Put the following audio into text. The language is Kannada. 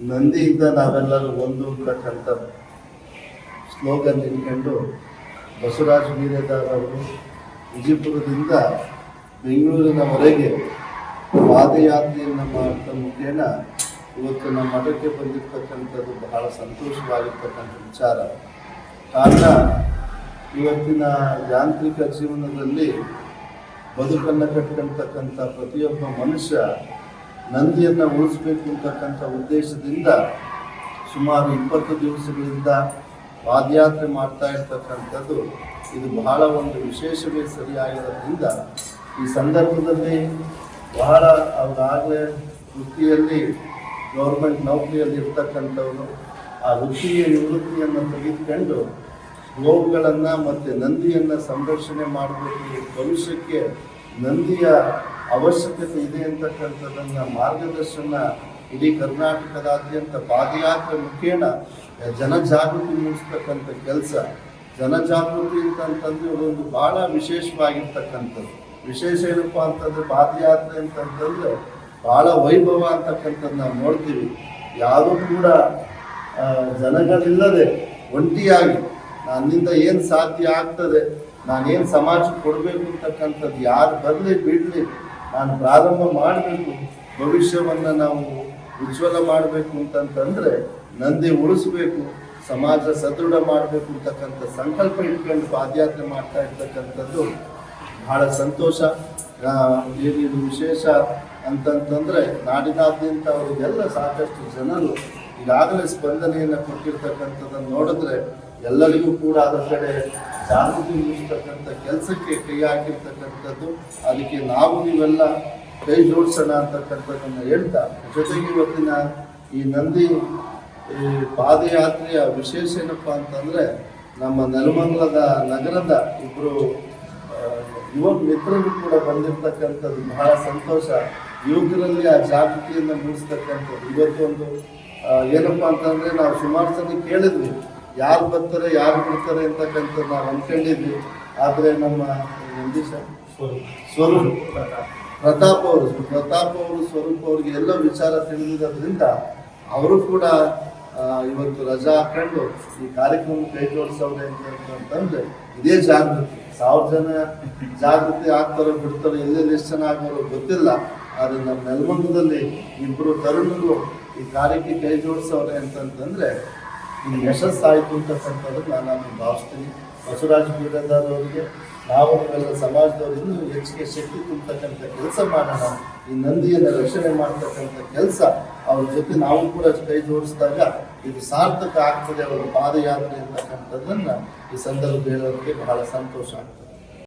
ನಂದಿಯಿಂದ ನಾವೆಲ್ಲರೂ ಒಂದು ಅಂತಕ್ಕಂಥ ಸ್ಲೋಗನ್ ಇಟ್ಕೊಂಡು ಬಸವರಾಜ ವೀರೇದಾರ್ ಅವರು ವಿಜಯಪುರದಿಂದ ಬೆಂಗಳೂರಿನವರೆಗೆ ಪಾದಯಾತ್ರೆಯನ್ನು ಮಾಡುವಂಥ ಮುಖೇನ ಇವತ್ತು ನಮ್ಮ ಮಠಕ್ಕೆ ಬಂದಿರತಕ್ಕಂಥದ್ದು ಬಹಳ ಸಂತೋಷವಾಗಿರ್ತಕ್ಕಂಥ ವಿಚಾರ. ಕಾರಣ, ಇವತ್ತಿನ ಯಾಂತ್ರಿಕ ಜೀವನದಲ್ಲಿ ಬದುಕನ್ನು ಕಟ್ಕೊಳ್ತಕ್ಕಂಥ ಪ್ರತಿಯೊಬ್ಬ ಮನುಷ್ಯ ನಂದಿಯನ್ನು ಉಳಿಸ್ಬೇಕು ಅಂತಕ್ಕಂಥ ಉದ್ದೇಶದಿಂದ ಸುಮಾರು ಇಪ್ಪತ್ತು ದಿವಸಗಳಿಂದ ಪಾದಯಾತ್ರೆ ಮಾಡ್ತಾ ಇರ್ತಕ್ಕಂಥದ್ದು ಇದು ಬಹಳ ಒಂದು ವಿಶೇಷವೇ ಸರಿಯಾಗಿರೋದ್ರಿಂದ ಈ ಸಂದರ್ಭದಲ್ಲಿ ಬಹಳ ಅವರಾಗಲೇ ವೃತ್ತಿಯಲ್ಲಿ ಗೌರ್ಮೆಂಟ್ ನೌಕರಿಯಲ್ಲಿ ಇರ್ತಕ್ಕಂಥವ್ರು, ಆ ವೃತ್ತಿಯ ನಿವೃತ್ತಿಯನ್ನು ತೆಗೆದುಕೊಂಡು ಗೋವುಗಳನ್ನು ಮತ್ತು ನಂದಿಯನ್ನು ಸಂರಕ್ಷಣೆ ಮಾಡಬೇಕು. ಭವಿಷ್ಯಕ್ಕೆ ನಂದಿಯ ಅವಶ್ಯಕತೆ ಇದೆ ಅಂತಕ್ಕಂಥದ್ದನ್ನು ಮಾರ್ಗದರ್ಶನ ಇಡೀ ಕರ್ನಾಟಕದಾದ್ಯಂತ ಪಾದಯಾತ್ರೆ ಮುಖೇನ ಜನಜಾಗೃತಿ ಮೂಡಿಸ್ತಕ್ಕಂಥ ಕೆಲಸ. ಜನಜಾಗೃತಿ ಅಂತಂತಂದ್ರೆ ಒಂದು ಬಹಳ ವಿಶೇಷವಾಗಿರ್ತಕ್ಕಂಥದ್ದು. ವಿಶೇಷ ಏನಪ್ಪ ಅಂತಂದ್ರೆ ಪಾದಯಾತ್ರೆ ಅಂತಂತಂದ್ರೆ ಬಹಳ ವೈಭವ ಅಂತಕ್ಕಂಥದ್ದು ನಾವು ನೋಡ್ತೀವಿ. ಯಾರೂ ಕೂಡ ಜನಗಳಿಲ್ಲದೆ ಒಂಟಿಯಾಗಿ ನನ್ನಿಂದ ಏನು ಸಾಧ್ಯ ಆಗ್ತದೆ, ನಾನೇನು ಸಮಾಜಕ್ಕೆ ಕೊಡಬೇಕು ಅಂತಕ್ಕಂಥದ್ದು ಯಾರು ಬರಲಿ ಬಿಡಲಿ ನಾನು ಪ್ರಾರಂಭ ಮಾಡಬೇಕು, ಭವಿಷ್ಯವನ್ನು ನಾವು ಉಜ್ವಲ ಮಾಡಬೇಕು ಅಂತಂತಂದರೆ ನಂದಿ ಉಳಿಸ್ಬೇಕು, ಸಮಾಜ ಸದೃಢ ಮಾಡಬೇಕು ಅಂತಕ್ಕಂಥ ಸಂಕಲ್ಪ ಇಟ್ಕೊಂಡು ಪಾದಯಾತ್ರೆ ಮಾಡ್ತಾ ಇರ್ತಕ್ಕಂಥದ್ದು ಬಹಳ ಸಂತೋಷ. ಇದು ವಿಶೇಷ ಅಂತಂತಂದರೆ ನಾಡಿನಾದ್ಯಂತ ಅವರಿಗೆಲ್ಲ ಸಾಕಷ್ಟು ಜನರು ಈಗಾಗಲೇ ಸ್ಪಂದನೆಯನ್ನು ಕೊಟ್ಟಿರ್ತಕ್ಕಂಥದ್ದನ್ನು ನೋಡಿದ್ರೆ ಎಲ್ಲರಿಗೂ ಕೂಡ ಅದರ ಕಡೆ ಜಾಗೃತಿ ಮೂಡಿಸ್ತಕ್ಕಂಥ ಕೆಲಸಕ್ಕೆ ಕೈ ಹಾಕಿರ್ತಕ್ಕಂಥದ್ದು. ಅದಕ್ಕೆ ನಾವು ನೀವೆಲ್ಲ ಕೈ ಜೋಡಿಸೋಣ ಅಂತಕ್ಕಂಥದ್ದನ್ನು ಹೇಳ್ತಾ. ಜೊತೆಗೆ ಇವತ್ತಿನ ಈ ನಂದಿ, ಈ ಪಾದಯಾತ್ರೆಯ ವಿಶೇಷ ಏನಪ್ಪ ಅಂತಂದ್ರೆ, ನಮ್ಮ ನೆಲಮಂಗಲದ ನಗರದ ಇಬ್ಬರು ಯುವ ಮಿತ್ರರು ಕೂಡ ಬಂದಿರತಕ್ಕಂಥದ್ದು ಬಹಳ ಸಂತೋಷ. ಯುವಕರಲ್ಲಿ ಆ ಜಾಗೃತಿಯನ್ನು ಮೂಡಿಸ್ತಕ್ಕಂಥದ್ದು. ಇವತ್ತೊಂದು ಏನಪ್ಪ ಏನಪ್ಪಾ ಅಂತಂದ್ರೆ ನಾವು ಸುಮಾರು ಸಲ ಕೇಳಿದ್ವಿ. ಯಾರು ಬರ್ತಾರೆ ಯಾರು ಬಿಡ್ತಾರೆ ಅಂತಕ್ಕಂಥ ನಾವು ಅನ್ಕೊಂಡಿದ್ವಿ. ಆದರೆ ನಮ್ಮ ಸ್ವರೂಪ. ಪ್ರತಾಪ್. ಅವರು ಪ್ರತಾಪ್ ಅವರು ಸ್ವರೂಪ್ ಅವ್ರಿಗೆ ಎಲ್ಲ ವಿಚಾರ ತಿಳಿದಿರೋದ್ರಿಂದ ಅವರು ಕೂಡ ಇವತ್ತು ರಜಾ ಹಾಕೊಂಡು ಈ ಕಾರ್ಯಕ್ರಮ ಕೈ ಜೋಡಿಸವ್ರೆ ಅಂತಂದ್ರೆ ಇದೇ ಜಾಗೃತಿ. ಸಾವಿರ ಜನ ಜಾಗೃತಿ ಆಗ್ತಾರೋ ಬಿಡ್ತಾರೋ ಎಲ್ಲೆಲ್ಲಿ ಎಷ್ಟು ಜನ ಆಗೋರೋ ಗೊತ್ತಿಲ್ಲ. ಆದರೆ ನಮ್ಮ ನೆಲಮಂಗದಲ್ಲಿ ಇಬ್ಬರು ತರುಣರು ಈ ಕಾರ್ಯಕ್ಕೆ ಕೈ ಜೋಡಿಸವ್ರೆ ಅಂತಂತಂದ್ರೆ ಇದು ಯಶಸ್ಸಾಯಿತು ಅಂತಕ್ಕಂಥದ್ದು ನಾನು ಭಾವಿಸ್ತೀನಿ. ಬಸವರಾಜ ಬೀರದಾರ್ ನಾವು ಸಮಾಜದವರು ಇನ್ನೂ ಹೆಚ್ಚಿಗೆ ಶಕ್ತಿ ತುಂಬತಕ್ಕಂಥ ಕೆಲಸ ಮಾಡೋಣ. ಈ ನಂದಿಯನ್ನು ರಕ್ಷಣೆ ಮಾಡ್ತಕ್ಕಂಥ ಕೆಲಸ ಅವ್ರ ಜೊತೆ ನಾವು ಕೂಡ ಕೈ ಜೋಡಿಸಿದಾಗ ಇದು ಸಾರ್ಥಕ ಆಗ್ತದೆ ಅವರ ಪಾದಯಾತ್ರೆ ಅಂತಕ್ಕಂಥದ್ದನ್ನು ಈ ಸಂದರ್ಭ ಹೇಳೋದಕ್ಕೆ ಬಹಳ ಸಂತೋಷ ಆಗ್ತದೆ.